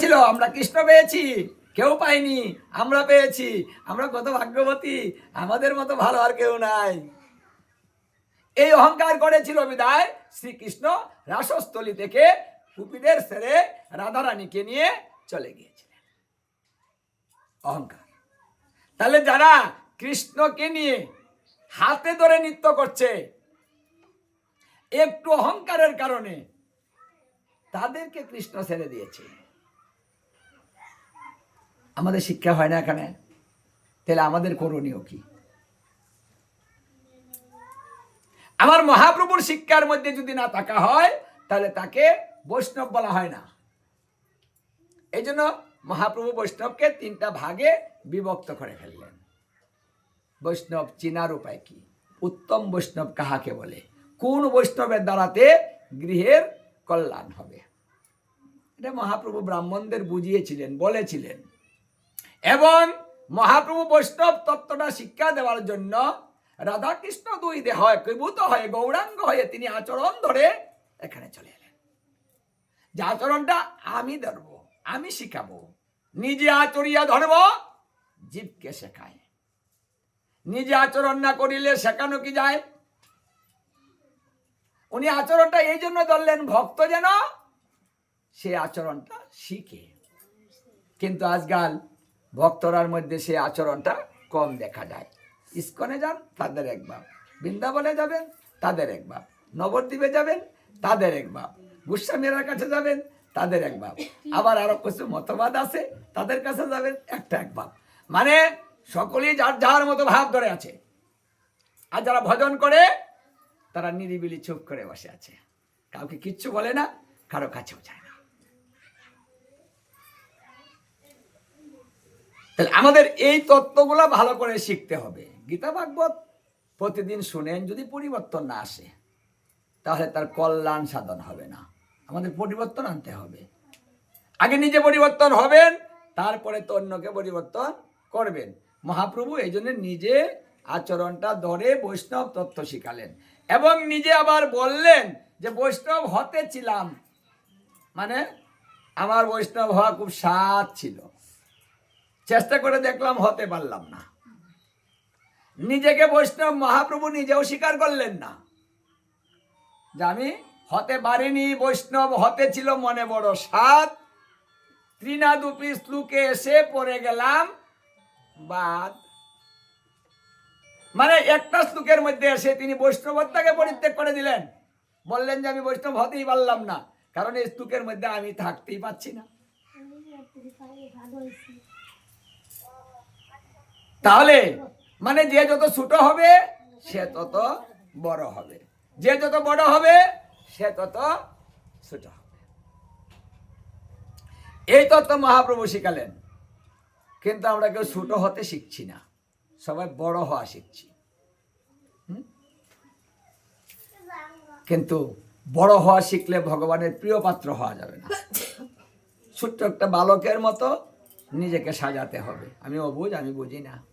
ছিল আমরা কৃষ্ণ পেয়েছি, কেউ পাইনি, আমরা পেয়েছি, আমরা কত ভাগ্যবতী, আমাদের মতো ভালো আর কেউ নাই। এই অহংকার করেছিল বিদায় শ্রীকৃষ্ণ রাসস্থলী থেকে কুপিদের ছেড়ে রাধারানীকে নিয়ে চলে গিয়েছিলেন। অহংকার। তাহলে যারা কৃষ্ণকে নিয়ে হাতে ধরে নৃত্য করছে, একটু অহংকারের কারণে তাদেরকে কৃষ্ণ ছেড়ে দিয়েছে। আমাদের শিক্ষা হয় না এখানে। তাহলে আমাদের করণীয় কি? আমার মহাপ্রভুর শিক্ষার মধ্যে যদি না থাকা হয়, তাহলে তাকে বৈষ্ণব বলা হয় না। এই জন্য মহাপ্রভু বৈষ্ণবকে তিনটা ভাগে বিভক্ত করে ফেললেন। বৈষ্ণব চিনার উপায় কি? উত্তম বৈষ্ণব কাহাকে বলে? কোন বৈষ্ণবের দ্বারাতে গৃহের কল্যাণ হবে? এটা মহাপ্রভু ব্রাহ্মণদের বুঝিয়েছিলেন, বলেছিলেন। এবং মহাপ্রভু বৈষ্ণব তত্ত্বটা শিক্ষা দেওয়ার জন্য রাধাকৃষ্ণ দুই দেহ একীভূত হয়ে গৌরাঙ্গ হয়ে তিনি আচরণ ধরে এখানে চলে এলেন। যে আচরণটা আমি ধরব, আমি শিখাবো, নিজে আচরিয়া ধরব, জীবকে শেখায়। নিজে আচরণ না করিলে শেখানো কি যায়? উনি আচরণটা এই জন্য ধরলেন, ভক্ত যেন সে আচরণটা শিখে। কিন্তু আজকাল ভক্তরার মধ্যে সে আচরণটা কম দেখা যায় ইস্কনে যান, তাদের এক বাপ। বৃন্দাবনে যাবেন, তাদের এক বাপ। নবদ্বীপে যাবেন, তাদের এক বাপ। গোস্বামীরার কাছে যাবেন, তাদের এক বাপ। আবার আরও কিছু মতবাদ আছে, তাদের কাছে যাবেন, একটা এক বাপ। মানে সকলেই যার যার মতো ভাব ধরে আছে। আর যারা ভজন করে, তারা নিরিবিলি চুপ করে বসে আছে। কাউকে কিচ্ছু বলে না, কারও কাছেও যায় না তাহলে আমাদের এই তত্ত্বগুলো ভালো করে শিখতে হবে। গীতা ভাগবত প্রতিদিন শুনেন, যদি পরিবর্তন না আসে, তাহলে তার কল্যাণ সাধন হবে না। আমাদের পরিবর্তন আনতে হবে। আগে নিজে পরিবর্তন হবেন, তারপরে তো অন্যকে পরিবর্তন করবেন। মহাপ্রভু এই জন্য নিজে আচরণটা ধরে বৈষ্ণব তত্ত্ব শিখালেন। এবং নিজে আবার বললেন যে, বৈষ্ণব হতে ছিলাম। মানে আমার বৈষ্ণব হওয়া খুব স্বাদ ছিল। চেষ্টা করে দেখলাম, হতে পারলাম না। নিজেকে বৈষ্ণব মহাপ্রভু নিজেও স্বীকার করলেন না। যে আমি হতে পারিনি, বৈষ্ণব হতে ছিল মনে বড় সাত ত্রিনাদুপি শ্লুকে এসে পড়ে গেলাম, বাদ। মানে একটা শ্লোকের মধ্যে এসে তিনি বৈষ্ণবত্বাকে পরিত্যাগ করে দিলেন। বললেন যে আমি বৈষ্ণব হতেই পারলাম না, কারণ এই শ্লোকের মধ্যে আমি থাকতেই পাচ্ছি না। তাহলে মানে যে যত ছোট হবে, সে তত বড় হবে। যে যত বড় হবে, সে তত ছোট হবে। এই তত্ত্ব মহাপ্রভু শিখালেন। কিন্তু আমরা কেউ ছোট হতে শিখছি না। সবাই বড় হওয়া শিখছি? কিন্তু বড় হওয়া শিখলে ভগবানের প্রিয় পাত্র হওয়া যাবে না। ছোট্ট একটা বালকের মতো নিজেকে সাজাতে হবে। আমি অবুঝ, আমি বুঝি না।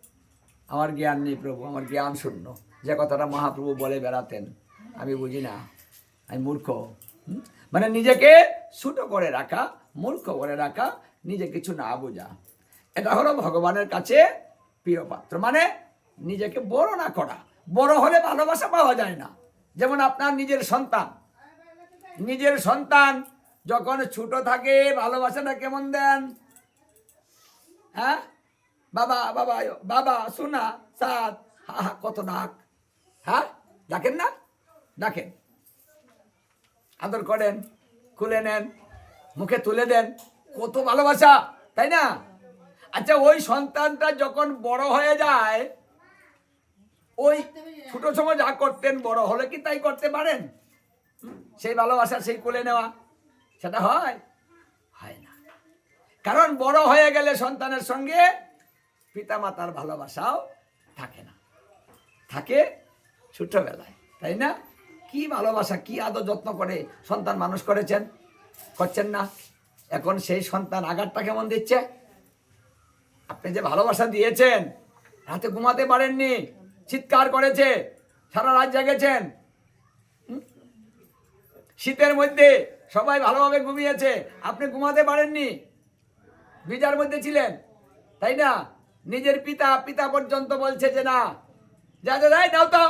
আমার জ্ঞান নেই প্রভু, আমার জ্ঞান শূন্য। যে কথাটা মহাপ্রভু বলে বেড়াতেন, আমি বুঝি না। আমি মূর্খ? মানে নিজেকে ছোট করে রাখা, মূর্খ করে রাখা, নিজে কিছু না বোঝা। এটা হলো ভগবানের কাছে প্রিয় পাত্র। মানে নিজেকে বড় না করা। বড় হলে ভালোবাসা পাওয়া যায় না। যেমন আপনার নিজের সন্তান। নিজের সন্তান যখন ছোট থাকে, ভালোবাসাটা কেমন দেন? হ্যাঁ? বাবা বাবা বাবা, সোনা, সাত, হা হা, কত ডাক? হ্যাঁ ডাকেন না? ডাকেন। আদর করেন, খুলে নেন, মুখে তুলে দেন। কত ভালোবাসা, তাই না? আচ্ছা ওই সন্তানটা যখন বড় হয়ে যায়, ওই ছোট সময় যা করতেন, বড় হলে কি তাই করতে পারেন? সেই ভালোবাসা, সেই কোলে নেওয়া, সেটা হয়? হয় না। কারণ বড় হয়ে গেলে সন্তানের সঙ্গে পিতামাতার ভালোবাসাও থাকে না। থাকে ছোটবেলায় তাই না? কি ভালোবাসা, কি আদর যত্ন করে সন্তান মানুষ করেছেন? করছেন না। এখন সেই সন্তান আঘাতটা কেমন দিচ্ছে? আপনি যে ভালোবাসা দিয়েছেন, রাতে ঘুমাতে পারেননি, চিৎকার করেছে, সারা রাত জাগেছেন? শীতের মধ্যে সবাই ভালোভাবে ঘুমিয়েছে, আপনি ঘুমাতে পারেননি বিজার মধ্যে ছিলেন, তাই না? নিজের পিতা পিতা পর্যন্ত বলছে যে না। যা যা যাই নাও তো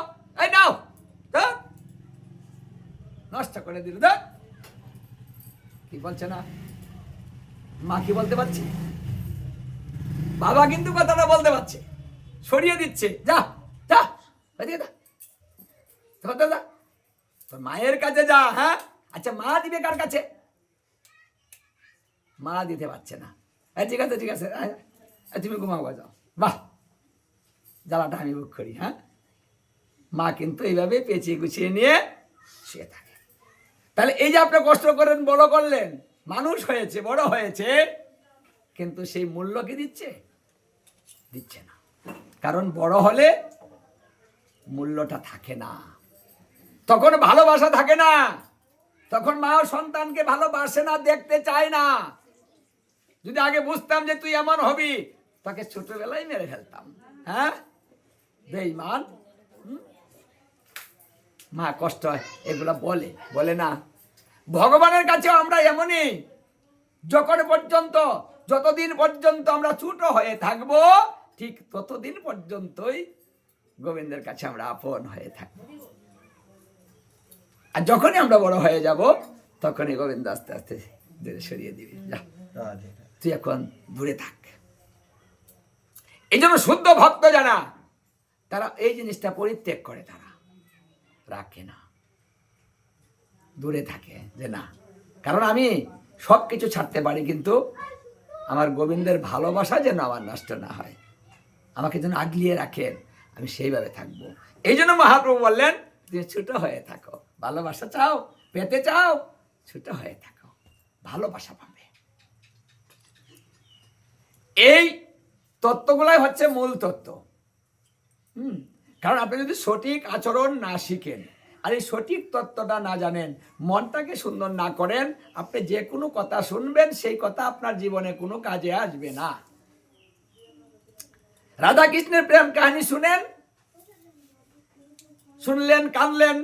এই নাও নষ্ট করে দিল কি বলছে না? মা কি বলতে পারছি? বাবা কিন্তু কথাটা বলতে পারছে। সরিয়ে দিচ্ছে। যা যা যা তোর মায়ের কাছে যা হ্যাঁ? আচ্ছা মা দিবে কার কাছে? মা দিতে পারছে না। হ্যাঁ ঠিক আছে ঠিক আছে আয়, তুমি ঘুমাও গো, যাও। বাহ! জ্বালাটা আমি বুক করি হ্যাঁ? মা কিন্তু এইভাবে পেঁচিয়ে গুছিয়ে নিয়ে শুয়ে থাকে। তাহলে এই যে আপনি কষ্ট করেন বড় করলেন মানুষ হয়েছে বড় হয়েছে কিন্তু সেই মূল্য কি দিচ্ছে? দিচ্ছে না। কারণ বড় হলে মূল্যটা থাকে না। তখন ভালোবাসা থাকে না। তখন মা সন্তানকে ভালোবাসে না দেখতে চায় না। যদি আগে বুঝতাম যে তুই এমন হবি তাকে ছোটবেলায় মেরে ফেলতাম। হ্যাঁ? বেইমান মা কষ্ট হয় এগুলা বলে বলে না। ভগবানের কাছে আমরা এমনই। যখন পর্যন্ত যতদিন পর্যন্ত আমরা ছোট হয়ে থাকব ঠিক ততদিন পর্যন্তই গোবিন্দের কাছে আমরা আপন হয়ে থাকব। আর যখনই আমরা বড় হয়ে যাব তখনই গোবিন্দ আস্তে আস্তে দূরে সরিয়ে দিবে। যা। তুই এখন দূরে থাক। এই জন্য শুদ্ধ ভক্ত যারা, তারা এই জিনিসটা পরিত্যাগ করে তারা। রাখে না। দূরে থাকে যে না। কারণ আমি সব কিছু ছাড়তে পারি, কিন্তু আমার গোবিন্দের ভালোবাসা যেন আমার নষ্ট না হয়। আমাকে যেন আগলিয়ে রাখেন, আমি সেইভাবে থাকব। এই জন্য মহাপ্রভু বললেন, তুমি ছোট হয়ে থাকো। ভালোবাসা চাও, পেতে চাও, ছোট হয়ে থাকো। ভালোবাসা পাবে। এই তত্ত্বগুলাই হচ্ছে মূল তত্ত্ব। হুম? কারণ আপনি যদি সঠিক আচরণ না শিখেন, আর এই সঠিক তত্ত্বটা না জানেন, মনটাকে সুন্দর না করেন, আপনি যে কোনো কথা শুনবেন, সেই কথা আপনার জীবনে কোনো কাজে আসবে না। রাধা কৃষ্ণের প্রেম কাহিনী শুনেন? শুনলেন কানলেন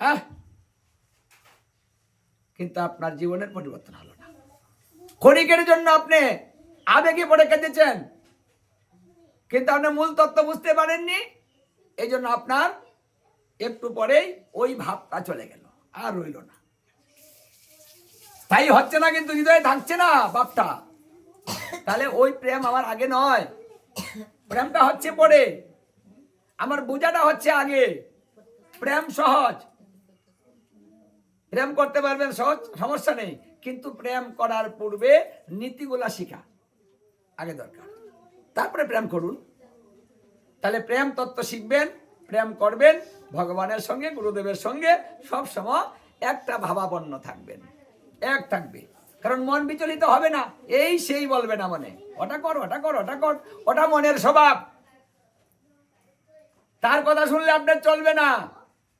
হ্যাঁ? কিন্তু আপনার জীবনের পরিবর্তন হলো না। ক্ষণিকের জন্য আপনি আবেগে পড়ে কেঁদেছেন। কিন্তু আপনি মূল তত্ত্ব বুঝতে পারেননি। এই জন্য আপনার একটু পরেই ওই ভাবটা চলে গেল, আর রইল না। তাই হচ্ছে না কিন্তু হৃদয়ে থাকছে না ভাবটা। তাহলে ওই প্রেম আমার আগে নয়। প্রেমটা হচ্ছে পরে। আমার বোঝাটা হচ্ছে আগে। প্রেম সহজ। প্রেম করতে পারবেন সহজ, সমস্যা নেই। কিন্তু প্রেম করার পূর্বে নীতিগুলা শিখা। আগে দরকার। তারপরে প্রেম করুন। তাহলে প্রেম তত্ত্ব শিখবেন, প্রেম করবেন, ভগবানের সঙ্গে, গুরুদেবের সঙ্গে, সব সময় একটা ভাবাপন্ন থাকবেন। এক থাকবে। কারণ মন বিচলিত হবে না। এই সেই বলবে না মনে। ওটা কর ওটা কর ওটা কর। ওটা মনের স্বভাব। তার কথা শুনলে আপনার চলবে না।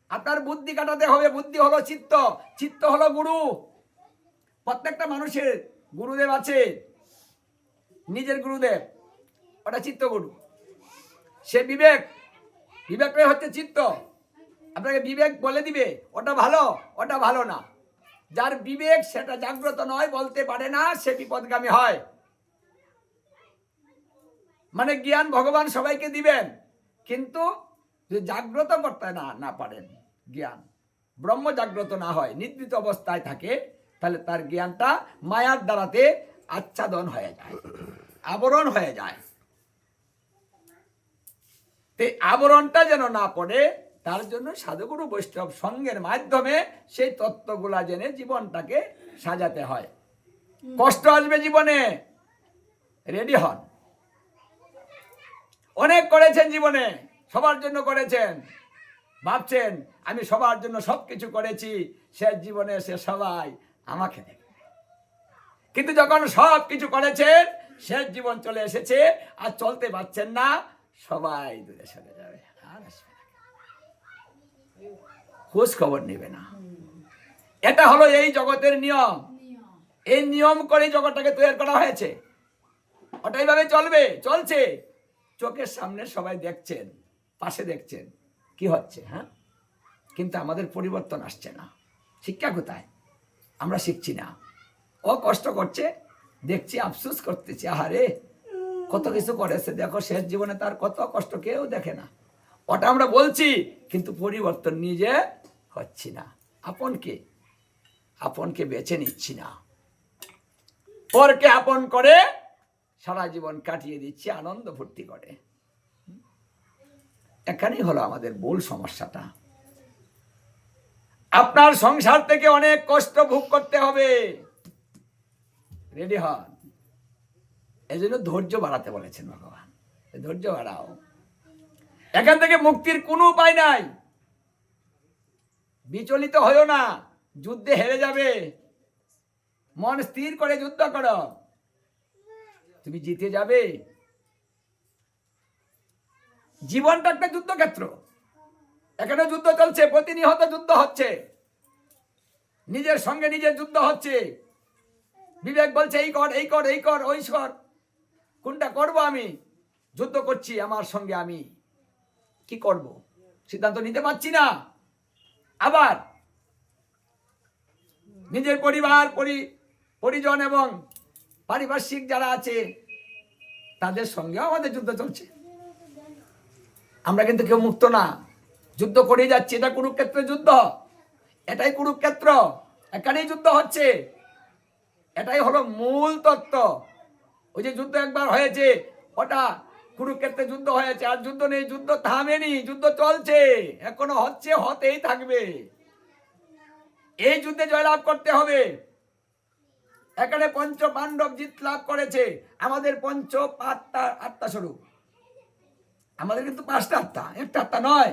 আপনার বুদ্ধি কাটাতে হবে। বুদ্ধি হলো চিত্ত। চিত্ত হলো গুরু। প্রত্যেকটা মানুষের গুরুদেব আছে। নিজের গুরুদেব। ওটা চিত্তগুরু সে বিবেক, বিবেকটাই হচ্ছে চিত্ত। আপনাকে বিবেক বলে দিবে, ওটা ভালো ওটা ভালো না। যার বিবেক সেটা জাগ্রত নয়, বলতে পারে না, সে বিপদগামী হয়। মানে জ্ঞান ভগবান সবাইকে দিবেন, কিন্তু যদি জাগ্রত করতে না না পারেন জ্ঞান। ব্রহ্ম জাগ্রত না হয়, নিদ্রিত অবস্থায় থাকে, তাহলে তার জ্ঞানটা মায়ার দ্বারাতে আচ্ছাদন হয়ে যায়, আবরণ হয়ে যায়। এই আবরণটা যেন না পড়ে তার জন্য সাধুগুরু বৈষ্ণব সঙ্গের মাধ্যমে সেই তত্ত্বগুলা জেনে জীবনটাকে সাজাতে হয়। কষ্ট আসবে জীবনে। রেডি হন। অনেক করেছেন জীবনে সবার জন্য করেছেন। ভাবছেন আমি সবার জন্য সব কিছু করেছি সে জীবনে সে সবাই আমাকে কিন্তু যখন সব কিছু করেছেন শেষ জীবন চলে এসেছে আর চলতে পারছেন না সবাই দূরে সরে যাবে আর আসবে না খোঁজ খবর নেবে না। এটা হলো এই জগতের নিয়ম। এই নিয়ম করে জগৎটাকে তৈরি করা হয়েছে। ওটাই ভাবে চলবে চলছে। চোখের সামনে সবাই দেখছেন পাশে দেখছেন। কি হচ্ছে হ্যাঁ? কিন্তু আমাদের পরিবর্তন আসছে না। শিক্ষা কোথায়? আমরা শিখছি না। ও কষ্ট করছে দেখছি আফসোস করতেছি আহারে! কত কিছু করেছে। দেখো, শেষ জীবনে তার কত কষ্ট কেউ দেখে না। ওটা আমরা বলছি, কিন্তু পরিবর্তন নিজে হচ্ছি না। আপনকে আপনকে বেছে নিচ্ছি না। পরকে আপন করে সারা জীবন কাটিয়ে দিচ্ছি, আনন্দ ফুর্তি করে। এখানেই হলো আমাদের মূল সমস্যাটা। আপনার সংসার থেকে অনেক কষ্ট ভোগ করতে হবে। রেডি হন। এই জন্য ধৈর্য বাড়াতে বলেছেন ভগবান। ধৈর্য বাড়াও। এখান থেকে মুক্তির কোনো উপায় নাই। বিচলিত হয়েও না, যুদ্ধে হেরে যাবে। মন স্থির করে যুদ্ধ করো। তুমি জিতে যাবে। জীবনটা একটা যুদ্ধক্ষেত্র। এখানে যুদ্ধ চলছে, প্রতিনিহত যুদ্ধ হচ্ছে। নিজের সঙ্গে নিজের যুদ্ধ হচ্ছে। বিবেক বলছে, এই কর এই কর এই কর, ওই কর। কোনটা করব আমি? যুদ্ধ করছি আমার সঙ্গে আমি। কি করব? সিদ্ধান্ত নিতে পারছি না। আবার নিজের পরিবার, পরি, পরিজন এবং পারিপার্শ্বিক যারা আছে, তাদের সঙ্গেও আমাদের যুদ্ধ চলছে। আমরা কিন্তু কেউ মুক্ত না। যুদ্ধ করে যাচ্ছি। এটা কুরুক্ষেত্রে যুদ্ধ। এটাই কুরুক্ষেত্র। এখানেই যুদ্ধ হচ্ছে। এটাই হলো মূল তত্ত্ব। ওই যে যুদ্ধ একবার হয়েছে, ওটা কুরুক্ষেত্রে যুদ্ধ হয়েছে, আর যুদ্ধ নেই, যুদ্ধ থামেনি, যুদ্ধ চলছে, এখনও হচ্ছে, হতেই থাকবে। এই যুদ্ধে জয়লাভ করতে হবে। এখানে পঞ্চ পাণ্ডব জিত লাভ করেছে, আমাদের পঞ্চ আত্মা আত্মা স্বরূপ। আমাদের কিন্তু পাঁচটা আত্মা, একটা আত্মা নয়।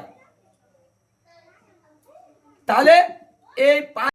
তাহলে এই